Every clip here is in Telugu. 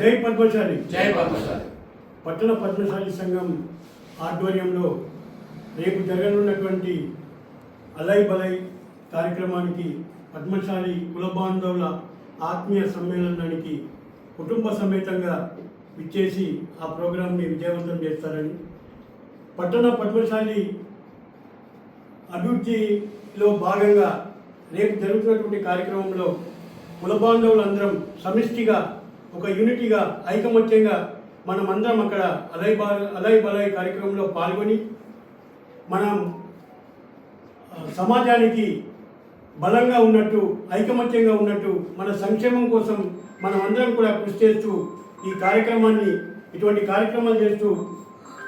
జై పద్మశాలి. జై పద్మశాలి. పట్టణ పద్మశాలి సంఘం ఆధ్వర్యంలో రేపు జరగనున్నటువంటి అలై బలై కార్యక్రమానికి పద్మశాలి కుల బాంధవుల ఆత్మీయ సమ్మేళనానికి కుటుంబ సమేతంగా విచ్చేసి ఆ ప్రోగ్రాంని విజయవంతం చేస్తారని పట్టణ పద్మశాలి అభివృద్ధిలో భాగంగా రేపు జరుగుతున్నటువంటి కార్యక్రమంలో కులబాంధవులందరం సమిష్టిగా ఒక యూనిటీగా ఐకమత్యంగా మనమందరం అక్కడ అలై బా అలై బలై కార్యక్రమంలో పాల్గొని మనం సమాజానికి బలంగా ఉన్నట్టు ఐకమత్యంగా ఉన్నట్టు మన సంక్షేమం కోసం మనం అందరం కూడా కృషి చేస్తూ ఈ కార్యక్రమాన్ని ఇటువంటి కార్యక్రమాలు చేస్తూ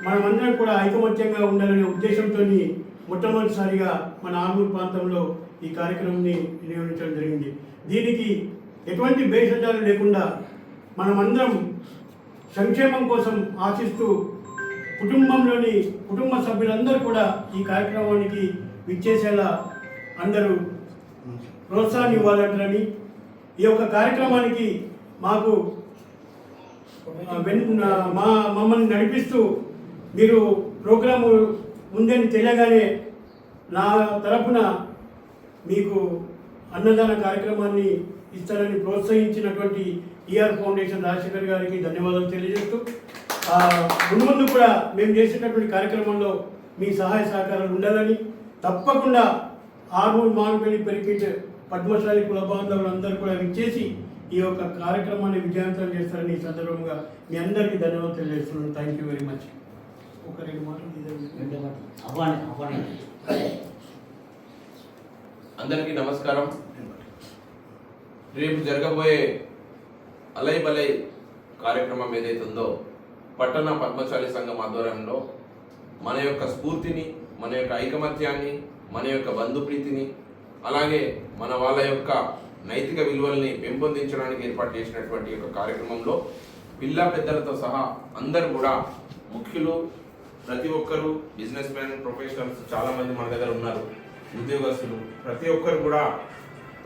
మనమందరం కూడా ఐకమత్యంగా ఉండాలనే ఉద్దేశంతో మొట్టమొదటిసారిగా మన ఆర్మూర్ ప్రాంతంలో ఈ కార్యక్రమాన్ని వినియోగించడం జరిగింది. దీనికి ఎటువంటి భేషజాలు లేకుండా మనమందరం సంక్షేమం కోసం ఆశిస్తూ కుటుంబంలోని కుటుంబ సభ్యులందరూ కూడా ఈ కార్యక్రమానికి విచ్చేసేలా అందరూ ప్రోత్సాహాన్ని ఇవ్వాలంటారని ఈ యొక్క కార్యక్రమానికి మాకు మా మమ్మల్ని నడిపిస్తూ మీరు ప్రోగ్రాము ఉందని తెలియగానే నా తరపున మీకు అన్నదాన కార్యక్రమాన్ని ఇస్తారని ప్రోత్సహించినటువంటి ఈఆర్ ఫౌండేషన్ రాజశేఖర్ గారికి ధన్యవాదాలు తెలియజేస్తూ ముందు ముందు కూడా మేము చేసేటటువంటి కార్యక్రమంలో మీ సహాయ సహకారాలు ఉండాలని తప్పకుండా ఆర్మూర్ మానుపల్లి పెరికిట్ పద్మశాలి కుల బాంధవులందరూ కూడా విచ్చేసి ఈ యొక్క కార్యక్రమాన్ని విజయవంతం చేస్తారని ఈ సందర్భంగా మీ అందరికీ ధన్యవాదాలు తెలియజేస్తున్నాను. థ్యాంక్ యూ వెరీ మచ్ ఒక రెండు మాటలు అందరికీ నమస్కారం. రేపు జరగబోయే అలై బలై కార్యక్రమం ఏదైతే ఉందో పట్టణ పద్మశాలి సంఘం ఆధ్వర్యంలో మన యొక్క స్ఫూర్తిని మన యొక్క ఐకమత్యాన్ని మన యొక్క బంధుప్రీతిని అలాగే మన వాళ్ళ యొక్క నైతిక విలువల్ని పెంపొందించడానికి ఏర్పాటు చేసినటువంటి యొక్క కార్యక్రమంలో పిల్ల పెద్దలతో సహా అందరూ కూడా ముఖ్యులు ప్రతి ఒక్కరు బిజినెస్ మ్యాన్ ప్రొఫెషనల్స్ చాలా మంది మన దగ్గర ఉన్నారు. ఉద్యోగస్తులు. ప్రతి ఒక్కరు కూడా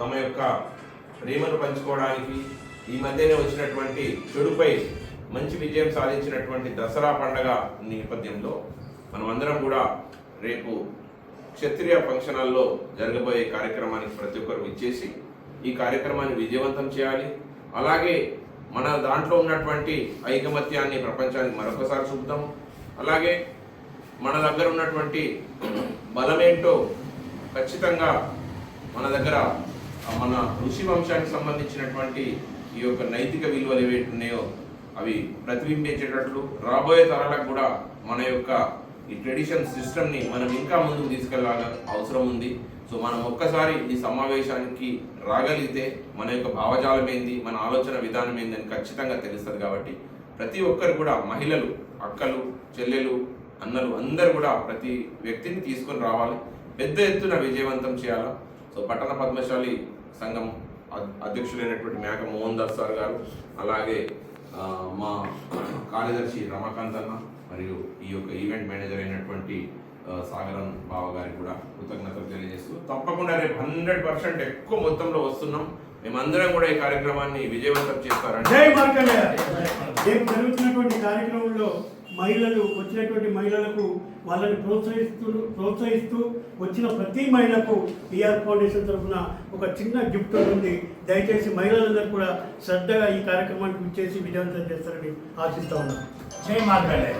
తమ యొక్క ప్రేమను పంచుకోవడానికి ఈ మధ్యనే వచ్చినటువంటి చెడుపై మంచి విజయం సాధించినటువంటి దసరా పండగ నేపథ్యంలో మనమందరం కూడా రేపు క్షత్రియ ఫంక్షన్ జరగబోయే కార్యక్రమానికి ప్రతి ఒక్కరు ఇచ్చేసి ఈ కార్యక్రమాన్ని విజయవంతం చేయాలి. అలాగే మన దాంట్లో ఉన్నటువంటి ఐకమత్యాన్ని ప్రపంచానికి మరొకసారి చూపుదాం అలాగే మన దగ్గర ఉన్నటువంటి బలమేంటో ఖచ్చితంగా మన దగ్గర మన ఋషి వంశానికి సంబంధించినటువంటి ఈ యొక్క నైతిక విలువలు ఏవైతే ఉన్నాయో అవి ప్రతిబింబించేటట్లు రాబోయే తరాలకు కూడా మన యొక్క ఈ ట్రెడిషన్ సిస్టమ్ని మనం ఇంకా ముందుకు తీసుకెళ్ళాల అవసరం ఉంది. సో మనం ఒక్కసారి ఈ సమావేశానికి రాగలిగితే మన యొక్క భావజాలం ఏంది మన ఆలోచన విధానం ఏందని ఖచ్చితంగా తెలుస్తుంది కాబట్టి ప్రతి ఒక్కరు కూడా మహిళలు అక్కలు చెల్లెలు అన్నలు అందరూ కూడా ప్రతి వ్యక్తిని తీసుకొని రావాలి. పెద్ద ఎత్తున విజయవంతం చేయాలా? సో పట్టణ పద్మశాలి సంఘం అధ్యక్షులైనటువంటి మేక మోహన్ దాస్ సార్ గారు అలాగే మా కార్యదర్శి రమాకాంత్ అన్న మరియు ఈ యొక్క ఈవెంట్ మేనేజర్ అయినటువంటి సాగరం బావ గారికి కూడా కృతజ్ఞతలు తెలియజేస్తూ తప్పకుండా రేపు హండ్రెడ్ పర్సెంట్ ఎక్కువ మొత్తంలో వస్తున్నాం. మేమందరం కూడా ఈ కార్యక్రమాన్ని విజయవంతం చేస్తారని జై మార్కండేయ! రేపు జరుగుతున్నటువంటి కార్యక్రమంలో మహిళలు వచ్చినటువంటి మహిళలకు వాళ్ళని ప్రోత్సహిస్తూ ప్రోత్సహిస్తూ వచ్చిన ప్రతి మహిళకు ఈఆర్ ఫౌండేషన్ తరఫున ఒక చిన్న గిఫ్ట్ ఉంది. దయచేసి మహిళలందరూ కూడా శ్రద్ధగా ఈ కార్యక్రమానికి విచ్చేసి విజయవంతం చేస్తారని ఆశిస్తా ఉన్నాను జై మార్గండే